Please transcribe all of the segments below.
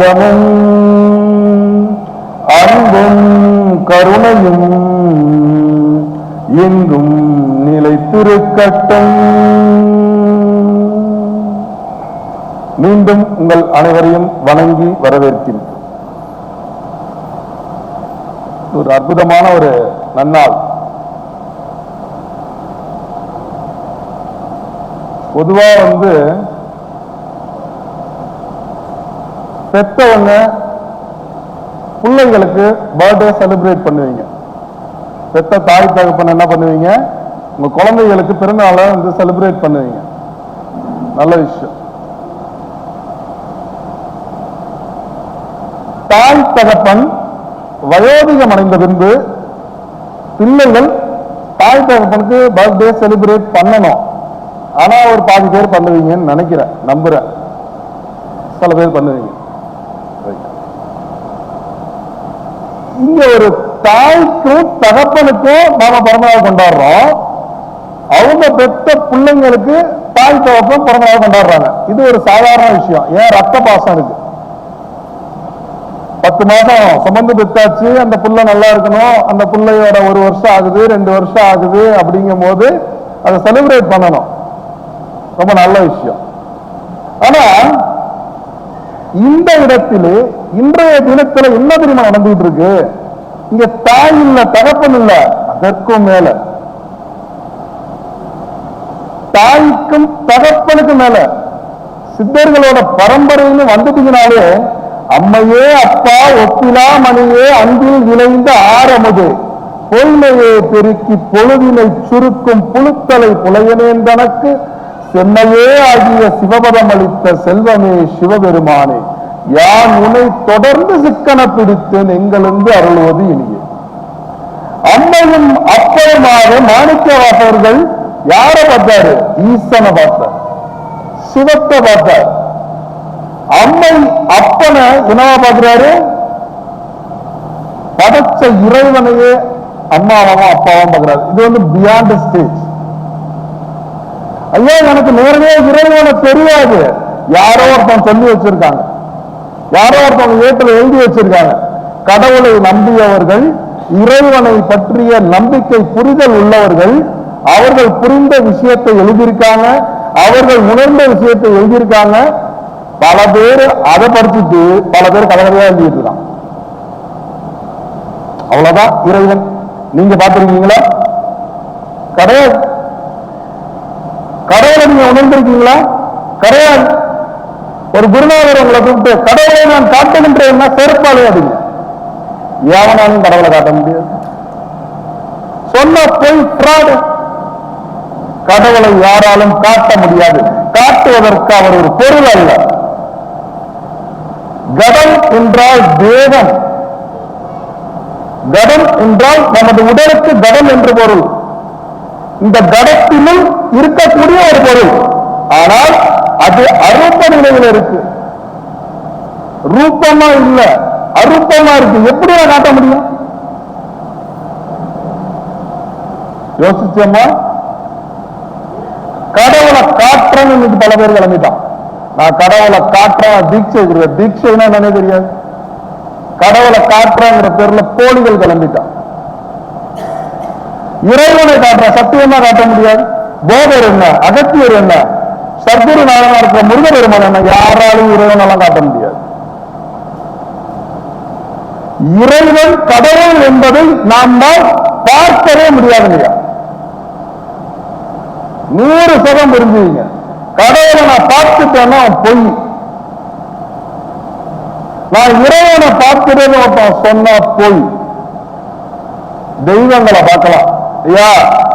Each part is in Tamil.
ஆனந்தமும் அன்பும் கருணையும் எங்கும் நிலைத்திருக்கட்டும். மீண்டும் உங்கள் அனைவரையும் வணங்கி வரவேற்கிறேன். ஒரு அற்புதமான ஒரு நன்னாள். பொதுவா வந்து பெத்தவங்க பிள்ளைங்களுக்கு பர்த்டே செலிப்ரேட் பண்ணுவீங்க. பெத்த தாய் தகப்பன் என்ன பண்ணுவீங்க? உங்க குழந்தைகளுக்கு பிறந்தநாளை வந்து செலிப்ரேட் பண்ணுவீங்க. நல்ல விஷயம். தாய் தகப்பன் வயோதிகம் அடைந்த பின்பு பிள்ளைகள் தாய் தகப்பனுக்கு பர்த்டே செலிப்ரேட் பண்ணணும். ஆனா ஒரு பாதி பேர் பண்ணுவீங்கன்னு நினைக்கிறேன் நம்புறேன். சில பேர் பண்ணுவீங்க. இங்க ஒரு தாய்க்கும் தகப்பனுக்கும் நாம பிறந்தநாள் கொண்டாடுறோம். அவங்க பெத்த பிள்ளைங்களுக்கு தாய் தகப்பன் பிறந்தநாள் கொண்டாடுறாங்க. இது ஒரு சாதாரண விஷயம். ஏன்? ரத்த பாசம் இருக்கு. பத்து மாசம் சுமந்து பெத்தாச்சு அந்த புள்ள நல்லா இருக்கணும் அந்த பிள்ளையோட ஒரு வருஷம் ஆகுது ரெண்டு வருஷம் ஆகுது அப்படிங்கும் போது அதை செலிப்ரேட் பண்ணணும். ரொம்ப நல்ல விஷயம். ஆனா இந்த இடத்திலே இன்றைய தினத்துல என்ன தெரியுமா நடந்துகிட்டு இருக்கு இங்க தாய் இல்ல தகப்பன் இல்ல அதற்கும் மேல. தாய்க்கும் தகப்பனுக்கும் மேல. சித்தர்களோட பரம்பரைன்னு வந்துட்டீங்கனாலே அம்மையே அப்பா ஒப்பிலா மணியே அன்பில் இணைந்த ஆரமுது. பொய்மையே பெருக்கி பொழுதினை சுருக்கும் புழுத்தலை புலையனேன் தனக்கு. செம்மையே ஆகிய சிவபதம் அளித்த செல்வமே சிவபெருமானே. யான் உன்னை தொடர்ந்து சிக்கன பிடித்தேன் எங்களிருந்து அருள்வது இனிய. அம்மையும் அப்பருமாக மாணிக்க வாசகர்கள் யாரை பார்த்தாரு? ஈசனை பார்த்தார். சிவத்தை பார்த்தார். அம்மை அப்பனை என்னவா பார்க்கிறாரு? படைச்ச இறைவனையே அம்மாவாவும் அப்பாவும் பார்க்கிறாரு. இது வந்து பியாண்ட் ஸ்டேஜ் ஐயா எனக்கு நேரடியா இறைவனை தெரியாது. யாரோ ஒருத்தன் சொல்லி வச்சிருக்காங்க. யாரோ ஒருத்தவங்க வீட்டில் எழுதி வச்சிருக்காங்க. கடவுளை நம்பியவர்கள் இறைவனை பற்றிய நம்பிக்கை புரிதல் உள்ளவர்கள் அவர்கள் புரிந்த விஷயத்தை எழுதியிருக்காங்க அவர்கள் உணர்ந்த விஷயத்தை எழுதியிருக்காங்க. பல பேர் அதை படிச்சுட்டு பல பேர் கடவுளையா எழுதிட்டு இருக்கான் அவ்வளவுதான் இறைவன். நீங்க பார்த்திருக்கீங்களா? கிடையாது கடவுளை நீங்க உணர்ந்திருக்கீங்களா? கிடையாது ஒரு குருநாதர் உங்களை கூப்பிட்டு கடவுளை நான் காட்டுகின்றேன்னா செருப்பாலே அடிங்க. எவனாலும் கடவுளை காட்ட முடியாது. சொன்ன பொய் பிராடு கடவுளை யாராலும் காட்ட முடியாது. காட்டுவதற்கு அவர் ஒரு பொருள் அல்ல. கடம் என்றால் தேவன். கடம் என்றால் நமது உடலுக்கு கடம் என்று பொருள். இந்த கடத்திலும் இருக்கக்கூடிய ஒரு பொருள். ஆனால் அது அரூப நிலையில இருக்கு. ரூபமா இல்ல அரூபமா இருக்கு. எப்படி காட்ட முடியும்? யோசிச்சோமா? கடவுளை காட்டுறேன்னு இன்னைக்கு பல பேர் கிளம்பிட்டான். நான் கடவுளை காட்டுறேன் தீட்சை கொடுக்குறேன் தீட்சைன்னா என்னன்னே தெரியாது. கடவுளை காட்டுறேங்கிற பேர்ல போலிகள் கிளம்பிட்டான். இறைவனை காட்டுற சத்தியமா காட்ட முடியாது. போதர் என்ன? அகத்தியர் என்ன? சத்குரு நாயனா இருக்கிற முருகபெருமான் யாராலும் இறைவனெல்லாம் காட்ட முடியாது. இறைவன் கடவுள் என்பதை நாம் தான் பார்க்கவே முடியாது நூறு சதம் புரிஞ்சுவீங்க கடவுளை நான் பார்த்துட்டேன்னா பொய். நான் இறைவனை பார்க்கிறேன்னு ஒருத்தன் சொன்னா பொய். தெய்வங்களை பார்க்கலாம். ஐயா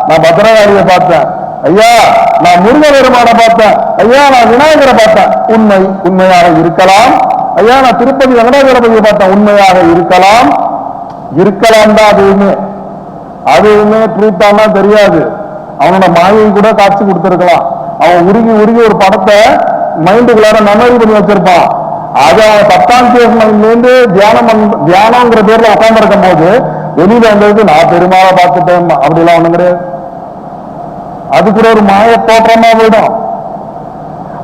நான் பத்ரகாளியை பார்த்தேன். ஐயா நான் முருக பெருமானை பார்த்தேன். ஐயா நான் விநாயகரை பார்த்தேன். உண்மை உண்மையாக இருக்கலாம். ஐயா நான் திருப்பதி வெங்கடாஜலபதியை பார்த்தேன். உண்மையாக இருக்கலாம். இருக்கலாம் தான் அதுவுமே. அதுவுமே ட்ரூத்தானா தெரியாது. அவனோட மாயை கூட காட்சி கொடுத்துருக்கலாம். அவன் உருகி உருகி ஒரு படத்தை மைண்டுக்குள்ளார மெமரி பண்ணி வச்சிருப்பான். அது அவன் பத்தாம் தேசில தியானம் தியானங்கிற தியானம்ங்கிற பேர்ல உட்காந்துருக்கும் போது வெளியில வந்ததுக்கு நான் பெருமாளை பார்த்துட்டேன் அப்படிலாம் ஒண்ணும் கிடையாது. அது கூட ஒரு மாய தோற்றமா விடும்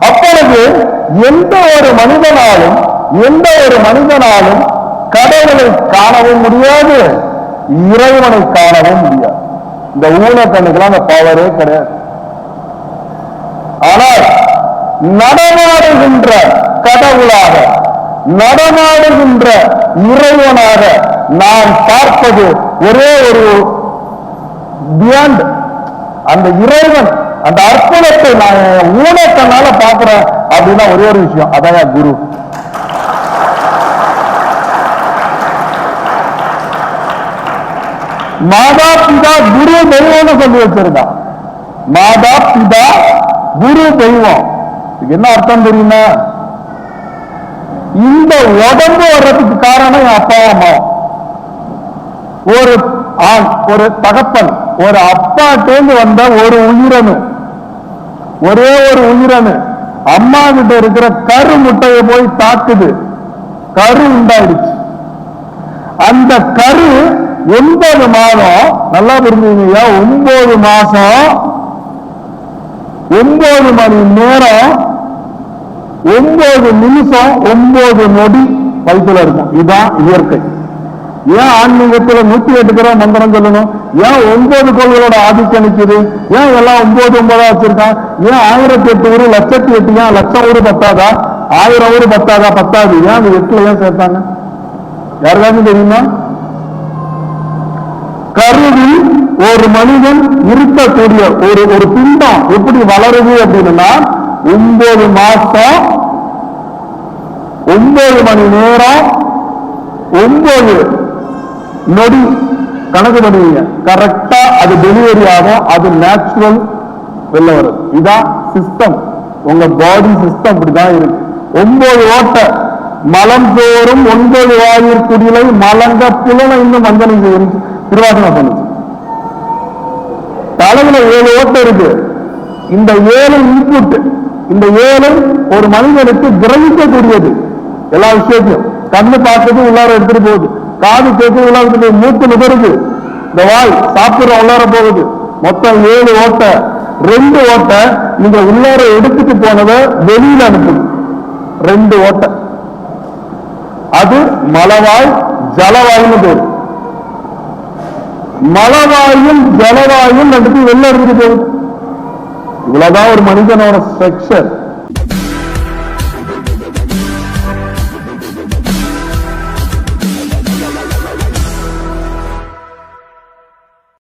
அப்பொழுது எந்த ஒரு மனிதனாலும் எந்த ஒரு மனிதனாலும் கடவுளை காணவும் முடியாது இறைவனை காணவும் முடியாது. இந்த ஊனக்கண்ணுக்கெல்லாம் அந்த பவரே கிடையாது. ஆனால் நடமாடுகின்ற கடவுளாக நடமாடுகின்ற இறைவனாக நான் பார்ப்பது ஒரே ஒரு பியாண்ட் அந்த இறைவன் அந்த அற்புதத்தை நான் ஊனத்தனால பாக்குறேன் அப்படின்னா ஒரே ஒரு விஷயம் அதான் குரு. மாதா பிதா குரு தெய்வம்னு சொல்லி வச்சிருக்கான். மாதா பிதா குரு தெய்வம். என்ன அர்த்தம் தெரியுமா? இந்த உடம்பு வர்றதுக்கு காரணம் என் அப்பா அம்மா. ஒரு ஆண் ஒரு தகப்பன். ஒரு அப்பாட்டேந்து வந்த ஒரு உயிரணு ஒரே ஒரு உயிரணு அம்மா கிட்ட இருக்கிற கரு முட்டையை போய் தாக்குது. கரு உண்டாயிடுச்சு. அந்த கரு ஒன்பது மாதம் நல்லா புரிஞ்சுங்க ஒன்பது மாசம் ஒன்பது மணி நேரம் ஒன்பது நிமிஷம் ஒன்பது நொடி வயிற்றுல இருக்கும். இதுதான் இயற்கை. ஏன் ஆன்மீகத்துல நூத்தி எட்டு தடவை மந்திரம் சொல்லணும்? ஏன் ஒன்பது கோள்களோட ஆதிக்கம் நிற்குது ஏன் எல்லாம் ஒன்பது ஒன்பதா வச்சிருக்கான்? ஏன் ஆயிரத்தி எட்டு ஊரு லட்சத்தி எட்டு ஏன்? லட்சம் ஊரு பத்தாதா? ஆயிரம் ஊரு பத்தாதா? பத்தாது. ஏன் அது எட்டுல ஏன் சேர்த்தாங்க? யாருக்காச்சும் தெரியுமா? கருவி ஒரு மனிதன் இருக்கக்கூடிய ஒரு ஒரு பிண்டம் எப்படி வளருது அப்படின்னா ஒன்பது மாசம் ஒன்பது மணி நேரம் ஒன்பது நொடி கணக்கு பண்ணுவீங்க கரெக்டா அது டெலிவரி ஆகும். அது நேச்சுரல் வெளில வரும். இதான் சிஸ்டம் உங்க பாடி சிஸ்டம் இப்படிதான் இருக்கு. ஒன்பது ஓட்டை மலம் தோறும் ஒன்பது வாயிற் குடிலை மலங்க புலனை இன்னும் மஞ்சனை செய்யும் திருவாசனம் பண்ணுச்சு. தலையில ஏழு ஓட்டை இருக்கு. இந்த ஏழு இன்புட் இந்த ஏழு ஒரு மனிதனுக்கு கிரகிக்கக்கூடியது. எல்லா விஷயத்தையும். கண்ணு பார்த்தது உள்ளார எடுத்துட்டு போகுது. காது கேட்கறது உள்ளார எடுத்துட்டு நுகருது இந்த வாய் சாப்பிடுற உள்ளார போகுது. மொத்தம் ஏழு ஓட்டை ரெண்டு ஓட்டை நீங்க உள்ளார எடுத்துட்டு போனதை வெளியில அனுப்புது. ரெண்டு ஓட்டை. அது மலவாய் ஜலவாயின்னு பேரு. மலவாயும் ஜலவாயும் ரெண்டுத்தையும் வெளில எடுத்துட்டு போகுது. இவ்வளவுதான் ஒரு மனிதனோட ஸ்ட்ரக்சர்